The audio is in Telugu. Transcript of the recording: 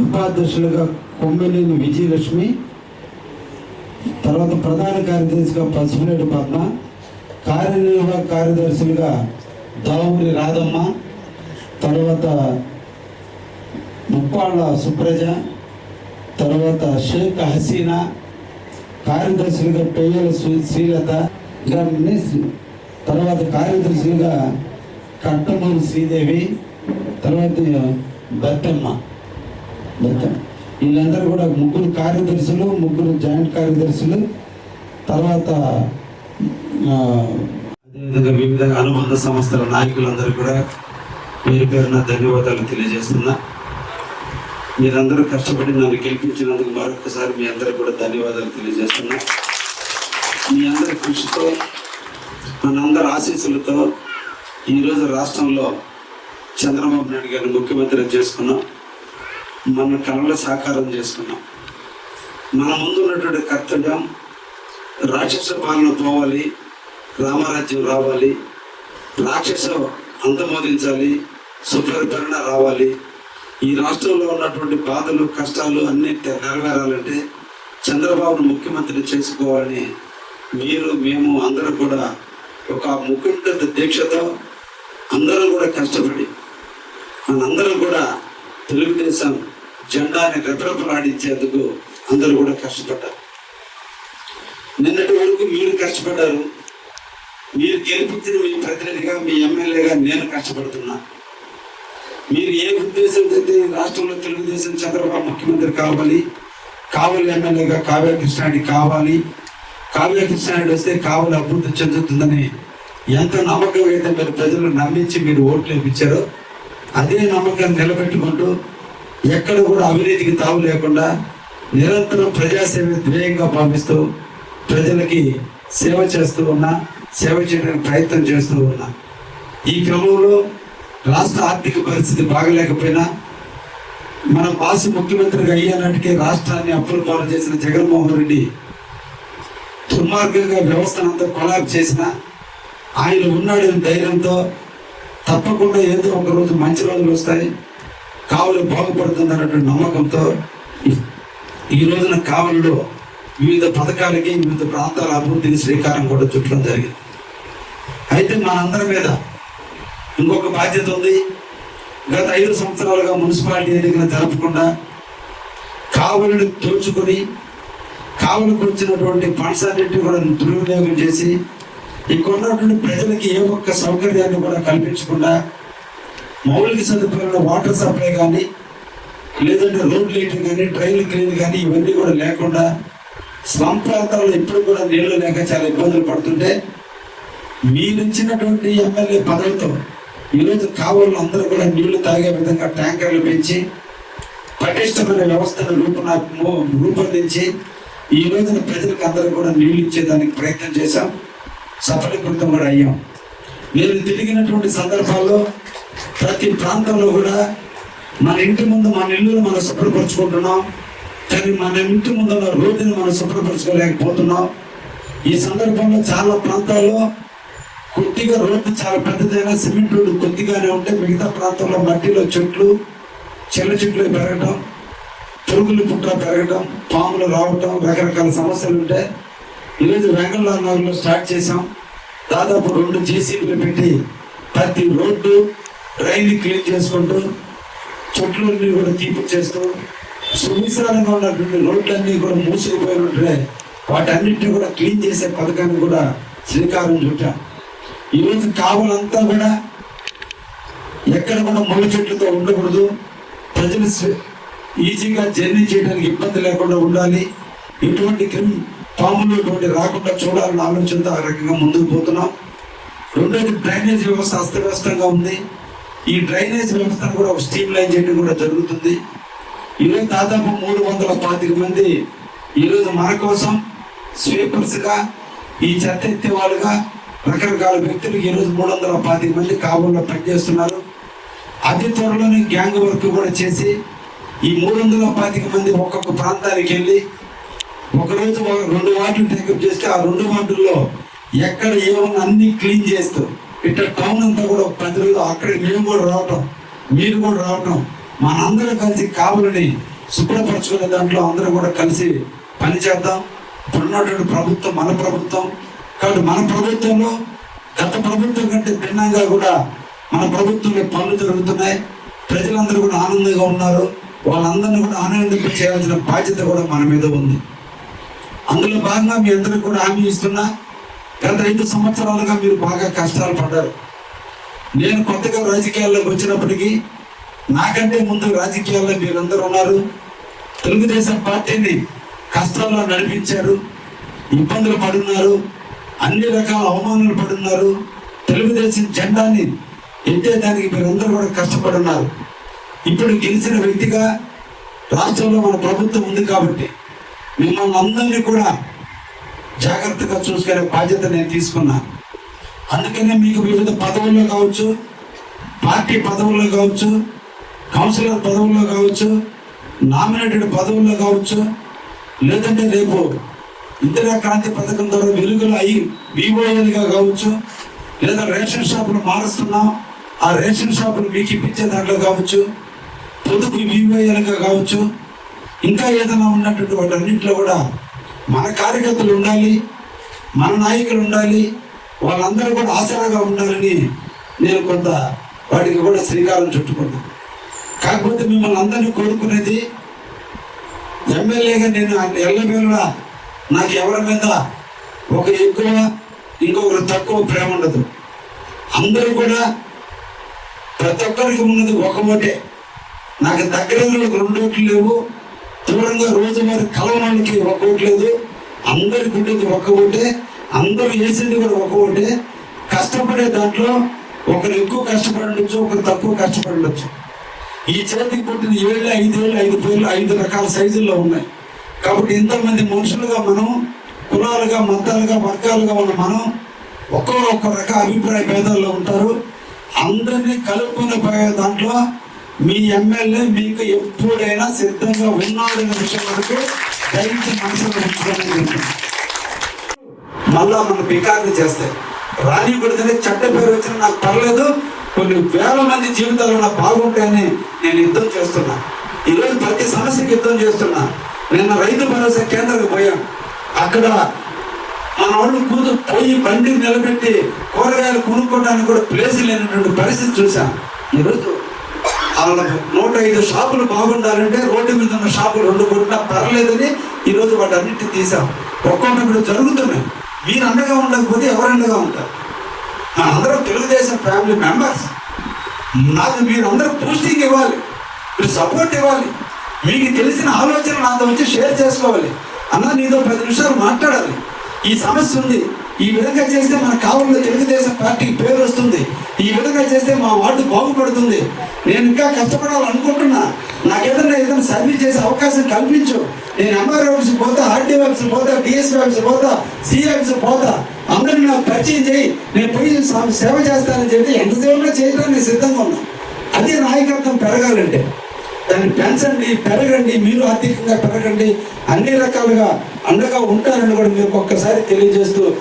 ఉపాధ్యక్షులుగా కొమ్మినేని విజయలక్ష్మి తర్వాత ప్రధాన కార్యదర్శిగా పసుపులేడు పద్మ కార్యనిర్వాహక కార్యదర్శులుగా దావురి రాధమ్మ తర్వాత ముప్పాళ్ళ సుప్రజ తర్వాత షేక్ హసీనా కార్యదర్శులుగా పెయ్యల శ్రీ- శ్రీలత తర్వాత కార్యదర్శులుగా కట్టమూరి శ్రీదేవి తర్వాత బత్తమ్మ. బత్తమ్మ వీళ్ళందరూ కూడా ముగ్గురు కార్యదర్శులు ముగ్గురు జాయింట్ కార్యదర్శులు. తర్వాత అదేవిధంగా వివిధ అనుబంధ సంస్థల నాయకులందరూ కూడా పేరు పేరున ధన్యవాదాలు తెలియజేస్తున్నా. మీరందరూ కష్టపడి నన్ను గెలిపించినందుకు మరొకసారి మీ అందరికి కూడా ధన్యవాదాలు తెలియజేస్తున్నా. మీ అందరి కృషితో మనందరి ఆశీస్సులతో ఈరోజు రాష్ట్రంలో చంద్రబాబు నాయుడు గారిని ముఖ్యమంత్రి చేసుకున్నాం. మన కళలో సాకారం చేసుకున్నాం మన ముందు ఉన్నటువంటి కర్తవ్యం రాక్షస పాలన పోవాలి రామరాజ్యం రావాలి రాక్షస అంతమోదించాలి సుపరిపాలన రావాలి. ఈ రాష్ట్రంలో ఉన్నటువంటి బాధలు కష్టాలు అన్నీ నెరవేరాలంటే చంద్రబాబును ముఖ్యమంత్రి చేసుకోవాలని మీరు మేము అందరూ కూడా ఒక ముఖ్యమంత్రి దీక్షతో అందరం కూడా కష్టపడి మనందరం కూడా తెలుగుదేశం జెండాని రెపరెపలాడించేందుకు అందరూ కూడా కష్టపడ్డారు. నిన్నటి వరకు మీరు కష్టపడ్డారు. మీరు గెలిపించిన మీ ప్రతినిధిగా మీ ఎమ్మెల్యేగా నేను కష్టపడుతున్నా. మీరు ఏ ఉద్దేశంతో అయితే రాష్ట్రంలో తెలుగుదేశం చంద్రబాబు ముఖ్యమంత్రి కావాలి కావలి ఎమ్మెల్యేగా కావ్య కృష్ణారెడ్డి కావాలి కావ్య కృష్ణారెడ్డి వస్తే కావలి అభివృద్ధి చెందుతుందని ఎంత నమ్మకం అయితే మీరు ప్రజలు నమ్మించి మీరు ఓట్లు ఇప్పించారో అదే నమ్మకాన్ని నిలబెట్టుకుంటూ ఎక్కడ కూడా అవినీతికి తావు లేకుండా నిరంతరం ప్రజాసేవ ధ్యేయంగా భావిస్తూ ప్రజలకి సేవ చేస్తూ ఉన్నా సేవ చేయడానికి ప్రయత్నం చేస్తూ ఉన్నా. ఈ క్రమంలో రాష్ట్ర ఆర్థిక పరిస్థితి బాగలేకపోయినా మన బాసు ముఖ్యమంత్రిగా అయ్యేనాటికి రాష్ట్రాన్ని అప్పుల పాలు చేసిన జగన్మోహన్ రెడ్డి దుర్మార్గంగా వ్యవస్థనంతా కొలాబ్ చేసిన ఆయన ఉన్నాడని ధైర్యంతో తప్పకుండా ఏదో ఒక రోజు మంచి రోజులు వస్తాయి. కావలి బాగుపడుతుంది అన్నటువంటి నమ్మకంతో ఈ- రోజున కావలిలో వివిధ పథకాలకి వివిధ ప్రాంతాల అభివృద్ధికి శ్రీకారం కూడా చుట్టడం జరిగింది. అయితే మనందరి మీద ఇంకొక బాధ్యత ఉంది. గత ఐదు సంవత్సరాలుగా మున్సిపాలిటీ ఎన్నికలు జరపకుండా కావలిని దోచుకొని కావలికి వచ్చినటువంటి ఫండ్స్ అన్నింటినీ కూడా దుర్వినియోగం చేసి ఇక్కడ ఉన్నటువంటి ప్రజలకి ఏ ఒక్క సౌకర్యాన్ని కూడా కల్పించకుండా మౌలిక సదుపాయాలు వాటర్ సప్లై కానీ లేదంటే రోడ్ లైటింగ్ కానీ ట్రైన్ క్లీన్ కానీ ఇవన్నీ కూడా లేకుండా స్లమ్ ప్రాంతాల్లో ఇప్పుడు కూడా నీళ్ళు లేక చాలా ఇబ్బందులు పడుతుంటే మీరిచ్చినటువంటి ఎమ్మెల్యే పదవితో ఈరోజు కావాలి అందరూ కూడా నీళ్ళు తాగే విధంగా ట్యాంకర్లు పెంచి పటిష్టమైన వ్యవస్థను రూపన రూపొందించి ఈ రోజున ప్రజలకు అందరూ కూడా నీళ్ళు ఇచ్చేదానికి ప్రయత్నం చేశాం. సఫలీకృతం కూడా అయ్యాం నేను తిరిగినటువంటి సందర్భాల్లో ప్రతి ప్రాంతంలో కూడా మన ఇంటి ముందు మన ఇల్లును మనం శుభ్రపరచుకుంటున్నాం. కానీ మన ఇంటి ముందు ఉన్న రోడ్డుని మనం శుభ్రపరచుకోలేకపోతున్నాం. ఈ సందర్భంలో చాలా ప్రాంతాల్లో కొద్దిగా రోడ్డు చాలా పెద్దదైనా సిమెంట్ రోడ్డు కొద్దిగానే ఉంటే మిగతా ప్రాంతంలో మట్టిలో చెట్లు చెల్ల చెట్లు పెరగటం పురుగులు పుట్ట పెరగటం పాములు రావటం రకరకాల సమస్యలు ఉంటాయి ఈరోజు వెంగళ నగర్లో స్టార్ట్ చేసాం దాదాపు రెండు జేసీబీలు పెట్టి ప్రతి రోడ్డు రైలు క్లీన్ చేసుకుంటూ చెట్లన్నీ కూడా తీపి చేస్తూ సువిశాలంగా ఉన్నటువంటి రోడ్లన్నీ కూడా మూసుకుపోయినట్లే వాటన్నిటిని కూడా క్లీన్ చేసే పథకాన్ని కూడా శ్రీకారం చుట్టాం. ఈరోజు కావాలంతా కూడా ఎక్కడ కూడా ముళ్ళ చెట్లతో ఉండకూడదు. ప్రజలు ఈజీగా జర్నీ చేయడానికి ఇబ్బంది లేకుండా ఉండాలి. ఇటువంటి క్రిమి పాములు ఇటువంటి రాకుండా చూడాలన్న ఆలోచనతో ఆ రకంగా ముందుకు పోతున్నాం. రెండోది డ్రైనేజ్ వ్యవస్థ అస్తవ్యస్తంగా ఉంది. ఈ డ్రైనేజ్ వ్యవస్థను కూడా ఒక స్ట్రీమ్ లైన్ చేయడం కూడా జరుగుతుంది. ఈరోజు దాదాపు మూడు వందల పాతిక మంది ఈరోజు మన కోసం స్వీపర్స్గా ఈ చెత్త ఎత్తే వాళ్ళుగా రకరకాల వ్యక్తులు ఈరోజు మూడు వందల పాతిక మంది కాబోల్లో పనిచేస్తున్నారు. అతి త్వరలోనే గ్యాంగ్ వర్క్ కూడా చేసి ఈ మూడు వందల పాతిక మంది ఒక్కొక్క ప్రాంతానికి వెళ్ళి ఒకరోజు రెండు వార్డులు టేకప్ చేస్తే ఆ రెండు వార్డుల్లో ఎక్కడ ఏమన్నా అన్ని క్లీన్ చేస్తూ ఇట్లా టౌన్ అంతా కూడా ప్రతి రోజు అక్కడ మేము కూడా రావటం మీరు కూడా రావటం మనందరం కలిసి కావాలని శుభ్రపరచుకునే దాంట్లో అందరం కూడా కలిసి పని చేద్దాం. ఇప్పుడున్నటువంటి ప్రభుత్వం మన ప్రభుత్వం కాబట్టి మన ప్రభుత్వంలో గత ప్రభుత్వం కంటే భిన్నంగా కూడా మన ప్రభుత్వంలో పనులు జరుగుతున్నాయి. ప్రజలందరూ కూడా ఆనందంగా ఉన్నారు. వాళ్ళందరినీ కూడా ఆనందింప చేయాల్సిన బాధ్యత కూడా మన మీద ఉంది. అందులో భాగంగా మీ అందరికి కూడా హామీ ఇస్తున్నా. గత ఐదు సంవత్సరాలుగా మీరు బాగా కష్టాలు పడ్డారు. నేను కొత్తగా రాజకీయాల్లోకి వచ్చినప్పటికీ నాకంటే ముందు రాజకీయాల్లో మీరందరూ ఉన్నారు. తెలుగుదేశం పార్టీని కష్టాల్లో నడిపించారు. ఇబ్బందులు పడున్నారు. అన్ని రకాల అవమానాలు పడున్నారు. తెలుగుదేశం జెండాని ఎత్తేదానికి మీరందరూ కూడా కష్టపడున్నారు. ఇప్పుడు గెలిచిన వ్యక్తిగా రాష్ట్రంలో మన ప్రభుత్వం ఉంది కాబట్టి మిమ్మల్ని అందరినీ కూడా జాగ్రత్తగా చూసుకునే బాధ్యత నేను తీసుకున్నా. అందుకనే మీకు వివిధ పదవుల్లో కావచ్చు పార్టీ పదవుల్లో కావచ్చు కౌన్సిలర్ పదవుల్లో కావచ్చు నామినేటెడ్ పదవుల్లో కావచ్చు లేదంటే రేపు ఇందిరా క్రాంతి పథకం ద్వారా వెలుగులు అయి వివోఎల్గా కావచ్చు లేదా రేషన్ షాపులు మారుస్తున్నాం ఆ రేషన్ షాపులు మీకు ఇప్పించే దాంట్లో కావచ్చు పొదుపు వివోఎల్గా కావచ్చు ఇంకా ఏదైనా ఉన్నటువంటి వాటన్నింటిలో కూడా మన కార్యకర్తలు ఉండాలి మన నాయకులు ఉండాలి వాళ్ళందరూ కూడా ఆసరాగా ఉండాలని నేను కొంత వాటికి కూడా శ్రీకారం చుట్టుకున్నాను కాకపోతే మిమ్మల్ని అందరినీ కోరుకునేది ఎమ్మెల్యేగా నేను ఎల్లవేళ నాకు ఎవరి మీద ఒక ఎక్కువ ఇంకొకరు తక్కువ ప్రేమ ఉండదు. అందరూ కూడా ప్రతి ఒక్కరికి ఉన్నది ఒక ఓటే. నాకు దగ్గరలో రెండు ఓట్లు లేవు. దూరంగా రోజువారి కలవడానికి ఒక ఓటు లేదు. అందరికి ఉండేది ఒక ఓటే అందరూ వేసేది కూడా ఒక ఓటే కష్టపడే దాంట్లో ఒకరు ఎక్కువ కష్టపడవచ్చు ఒకరు తక్కువ కష్టపడవచ్చు ఈ చేతికి పుట్టిన ఏళ్ళు ఐదేళ్ళు ఐదు పేర్లు ఐదు రకాల సైజుల్లో ఉన్నాయి. కాబట్టి ఇంతమంది మనుషులుగా మనం కులాలుగా మతాలుగా వర్గాలుగా ఉన్న మనం ఒక్కొక్క ఒక్క రకాల అభిప్రాయ భేదాల్లో ఉంటారు. అందరినీ కలుపుకునే దాంట్లో మీ ఎమ్మెల్యే మీకు ఎప్పుడైనా సిద్ధంగా ఉన్నాడనే విషయం వరకు దయచి మనసులో మళ్ళా మన బికార్ని చేస్తాయి. రాణి పడితేనే చెడ్డ పేరు వచ్చిన నాకు పర్లేదు. కొన్ని వేల మంది జీవితాలు నాకు బాగుంటాయని నేను యుద్ధం చేస్తున్నా. ఈరోజు ప్రతి సమస్యకి యుద్ధం చేస్తున్నా. నిన్న రైతు భరోసా కేంద్రానికి పోయాం. అక్కడ మన వాళ్ళు కూతురు పోయి బండి నిలబెట్టి కూరగాయలు కొనుక్కోవడానికి కూడా ప్లేస్ లేనటువంటి పరిస్థితి చూసాం ఈరోజు వాళ్ళకు నూట ఐదు షాపులు బాగుండాలంటే రోడ్డు మీద ఉన్న షాపులు రెండు కొట్టినా పర్లేదని ఈరోజు వాటన్నిటిని తీసాం ఒక్కొక్కటి జరుగుతున్నాయి. మీరు అండగా ఉండకపోతే ఎవరు అండగా ఉంటారు? మనందరం తెలుగుదేశం ఫ్యామిలీ మెంబర్స్. నాకు మీరు అందరూ పోస్టింగ్ ఇవ్వాలి. మీరు సపోర్ట్ ఇవ్వాలి. మీకు తెలిసిన ఆలోచన నాతో వచ్చి షేర్ చేసుకోవాలి. అన్న నీతో పది నిమిషాలు మాట్లాడాలి. ఈ సమస్య ఉంది. ఈ విధంగా చేస్తే మన కావుల్లో తెలుగుదేశం పార్టీకి పేరు వస్తుంది. ఈ విధంగా చేస్తే మా వార్డు బాగుపడుతుంది. నేను ఇంకా కష్టపడాలనుకుంటున్నా. నాకు ఏదైనా ఏదైనా సర్వీస్ చేసే అవకాశం కల్పించు. నేను ఎంఆర్ ఆఫీస్ పోతా ఆర్డీ ఆఫీస్ పోతా డిఎస్పీ ఆఫీస్ పోతా సిఏ ఆఫీస్ పోతా. అందరిని నాకు పరిచయం చేయి. నేను పోయి సా- సేవ చేస్తానని చెప్పి ఎంత సేవలో చేయడానికి నేను సిద్ధంగా ఉన్నా. అదే నాయకత్వం పెరగాలంటే. దాన్ని పెంచండి పెరగండి మీరు ఆర్థికంగా పెరగండి. అన్ని రకాలుగా అండగా ఉంటారని కూడా మీకు ఒక్కసారి తెలియజేస్తూ